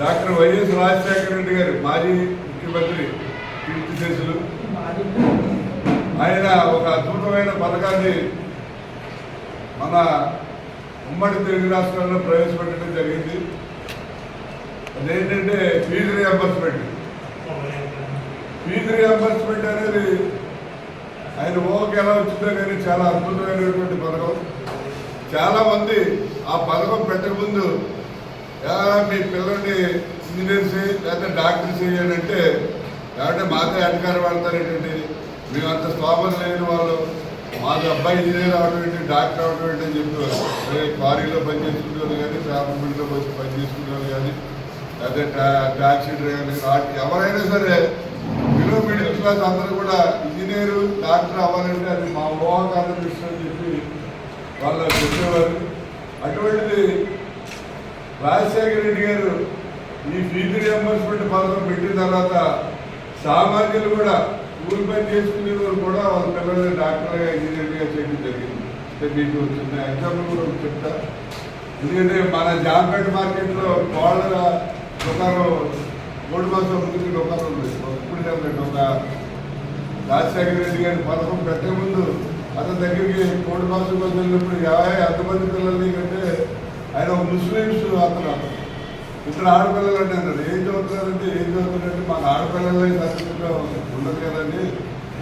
Doctor YS Rajasekhara Reddy గారు మాజీ ముఖ్యమంత్రి కీర్తి శేషులు ఆయన ఒక అద్భుతమైన పథకాన్ని మన ఉమ్మడి తెలుగు రాష్ట్రాల్లో ప్రవేశపెట్టడం జరిగింది. అదేంటంటే ఫీజు రియంబర్స్మెంట్ ఫీజు రియంబర్స్మెంట్ అనేది ఆయన ఓకే ఎలా వచ్చిందో కానీ చాలా అద్భుతమైనటువంటి పథకం. చాలామంది ఆ పథకం పెట్టకముందు మీ పిల్లల్ని ఇంజనీర్స్ లేకపోతే డాక్టర్ చేయాలంటే లేకపోతే మాతో అధికారం వాడతారేంటండి? మేము అంత స్తోమత లేని వాళ్ళు. మాకు అబ్బాయి ఇంజనీర్ అవడం ఏంటి డాక్టర్ అవడం ఏంటి అని చెప్పేవారు అదే క్వారీలో పనిచేసుకునేవాళ్ళు కానీ పేపర్ మిల్లో పని చేసుకునేవాళ్ళు కానీ లేకపోతే టా- టాక్సీ డ్రైవర్ కానీ ఎవరైనా సరే బిలో మిడిల్ క్లాస్ అందరూ కూడా ఇంజనీరు డాక్టర్ అవ్వాలంటే అది మా ఊహాకాలం ఇష్టం అని చెప్పి వాళ్ళు చెప్పేవారు అటువంటిది రాజశేఖర రెడ్డి గారు ఈ ఫీజు రియంబర్స్మెంట్ పథకం పెట్టిన తర్వాత సామాన్యులు కూడా స్కూల్ పని చేసుకునే వాళ్ళు కూడా వాళ్ళ పిల్లల్ని డాక్టర్గా ఇంజనీర్గా చేయడం జరిగింది. అంటే మీకు చిన్న ఎగ్జాంపుల్ కూడా చెప్తా. ఎందుకంటే మన జాంపేట మార్కెట్లో కోళ్ళ దుకాణం మూడు మాసం ముందు దుకాణం ఉంది. ఇప్పుడు చెప్పండి ఒక రాజశేఖర రెడ్డి గారి పథకం పెట్టే ముందు అతని దగ్గరికి కోడి మాసం వెళ్ళినప్పుడు యాభై అంతమంది పిల్లల్ని కంటే ఆయన ఒక ముస్లిమ్స్ అతను అతను ఇద్దరు ఆడపిల్లలు అంటే అన్నాడు ఏం చదువుతున్నారంటే ఏం చదువుతున్నారంటే మన ఆడపిల్లలే సర్టిఫికెట్లో ఉండదు కదండి.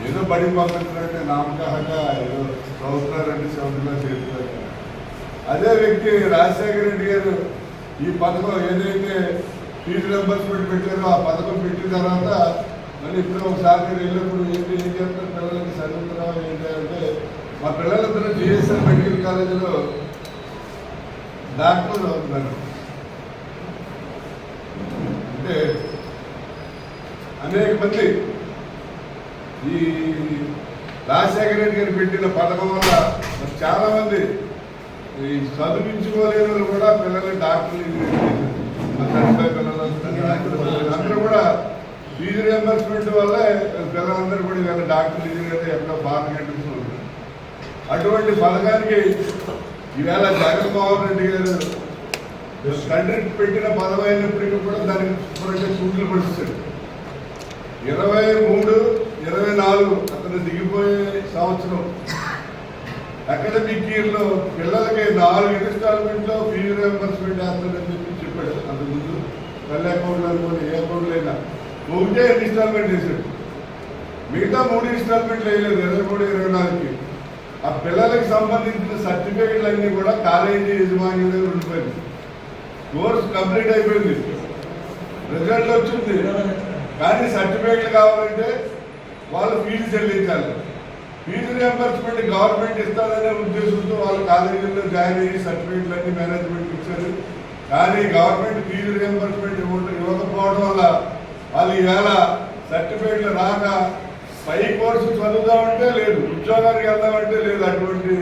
ఏదో బడి పంపించారంటే నామకాహంగా ఏదో చదువుతున్నారంటే చదువుతున్నా చేస్తున్నారు అదే వ్యక్తి రాజశేఖర రెడ్డి గారు ఈ పథకం ఏదైతే ఫీజు రింబర్స్మెంట్ పెట్టారో ఆ పథకం పెట్టిన తర్వాత మళ్ళీ ఇప్పుడు ఒకసారి మీరు వెళ్ళినప్పుడు ఏంటి ఏం చేస్తారు పిల్లలకి చదువుతున్నాం ఏంటి అంటే మా పిల్లలందరూ జిఎస్ఎల్ మెడికల్ కాలేజీలో డాక్టర్లు అవుతున్నారు అంటే అనేక మంది ఈ రాజశేఖర రెడ్డి గారు పెట్టిన పథకం వల్ల చాలామంది చాలా మంది ఈ చదివించుకోలేని వాళ్ళు కూడా పిల్లలు డాక్టర్లు పిల్లలు అందరూ కూడా ఫీజు రియంబర్స్మెంట్ వల్ల పిల్లలందరూ కూడా ఇవాళ డాక్టర్లు ఇంజనీర్లు ఎక్కడో బాగా కనిపిస్తున్నారు అటువంటి పథకానికి ఈవేళ జగన్మోహన్ రెడ్డి గారు తండ్రి పెట్టిన పదవి అయినప్పటికీ కూడా దానికి శుభ్రంగా సూట్లు పడుతుంది ఇరవై మూడు ఇరవై నాలుగు అతను దిగిపోయే సంవత్సరం. అకాడమిక్ ఇయర్లో పిల్లలకి నాలుగు ఇన్స్టాల్మెంట్లో ఫీజు రియంబర్స్మెంట్ వేస్తాడని చెప్పి చెప్పాడు. అంతకుముందు పల్లె అకౌంట్లు అనుకోండి ఏ అకౌంట్ అయినా. ఒకటే ఇన్స్టాల్మెంట్ వేసాడు మిగతా మూడు ఇన్స్టాల్మెంట్లు వేయలేదు. ఇరవై మూడు ఇరవై నాలుగుకి. ఆ పిల్లలకి సంబంధించిన సర్టిఫికేట్లన్నీ కూడా కాలేజీ యజమాని ఉండిపోయింది కోర్స్ కంప్లీట్ అయిపోయింది. రిజల్ట్ వచ్చింది. కానీ సర్టిఫికేట్లు కావాలంటే వాళ్ళు ఫీజు చెల్లించాలి. ఫీజు రియంబర్స్మెంట్ గవర్నమెంట్ ఇస్తారనే ఉద్దేశంతో వాళ్ళు కాలేజీల్లో జాయిన్ అయ్యి సర్టిఫికేట్లు అన్ని మేనేజ్మెంట్ ఇచ్చారు. కానీ గవర్నమెంట్ ఫీజు రియంబర్స్మెంట్ ఇవ్వకపోవడం వల్ల వాళ్ళు ఈవేళ సర్టిఫికేట్లు రాక పై కోర్సు చదువుదామంటే లేదు ఉద్యోగానికి వెళ్దామంటే లేదు. అటువంటి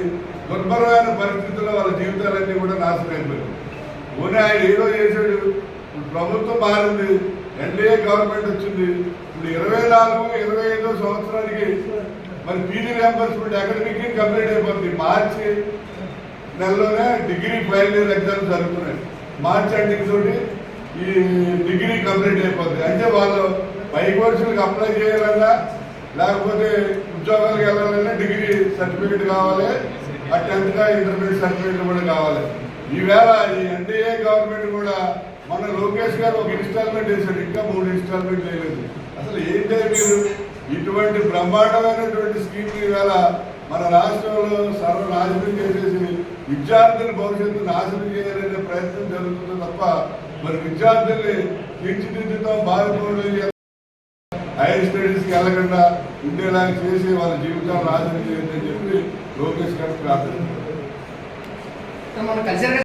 దుర్భరమైన పరిస్థితుల్లో వాళ్ళ జీవితాలన్నీ కూడా నాశనం ఓనే పోనీ ఆయన ఏదో చేశాడు. ఇప్పుడు ప్రభుత్వం మారింది ఎన్డీఏ గవర్నమెంట్ వచ్చింది. ఇప్పుడు ఇరవై నాలుగు ఇరవై ఐదో సంవత్సరానికి మరి పీజీ రియంబర్స్మెంట్ అకాడమిక్ కంప్లీట్ అయిపోతుంది మార్చి నెలలోనే డిగ్రీ ఫైనల్ ఇయర్ ఎగ్జామ్స్ జరుగుతున్నాయి. మార్చి ఎండింగ్ తోటి ఈ డిగ్రీ కంప్లీట్ అయిపోతుంది అంటే వాళ్ళు పై కోర్సులకు అప్లై చేయాలన్నా లేకపోతే ఉద్యోగాలకు వెళ్ళాలంటే డిగ్రీ సర్టిఫికేట్ కావాలి ఆ టెన్త్ ఇంటర్మీడియట్ సర్టిఫికేట్ కూడా కావాలి. ఈవేళ ఈ ఎన్డీఏ గవర్నమెంట్ కూడా మన లోకేష్ గారు ఒక ఇన్స్టాల్మెంట్ వేశాడు ఇంకా మూడు ఇన్స్టాల్మెంట్ వేయలేదు. అసలు ఏంటంటే మీరు ఇటువంటి బ్రహ్మాండమైనటువంటి స్కీమ్ ఈవేళ మన రాష్ట్రంలో సర్వనాశనం చేసేసి విద్యార్థుల భవిష్యత్తు నాశనం చేయాలనే ప్రయత్నం జరుగుతుంది తప్ప మరి విద్యార్థుల్ని తీర్చిదిద్దుతాం బాధపడలేదు కలగకుండా వెళ్ళకుండా ఉండేలాగా చేసి వాళ్ళ జీవితాలను ఆదరించేయండి అని చెప్పి లోకేష్ గారు ప్రార్థన మనం కల్చర్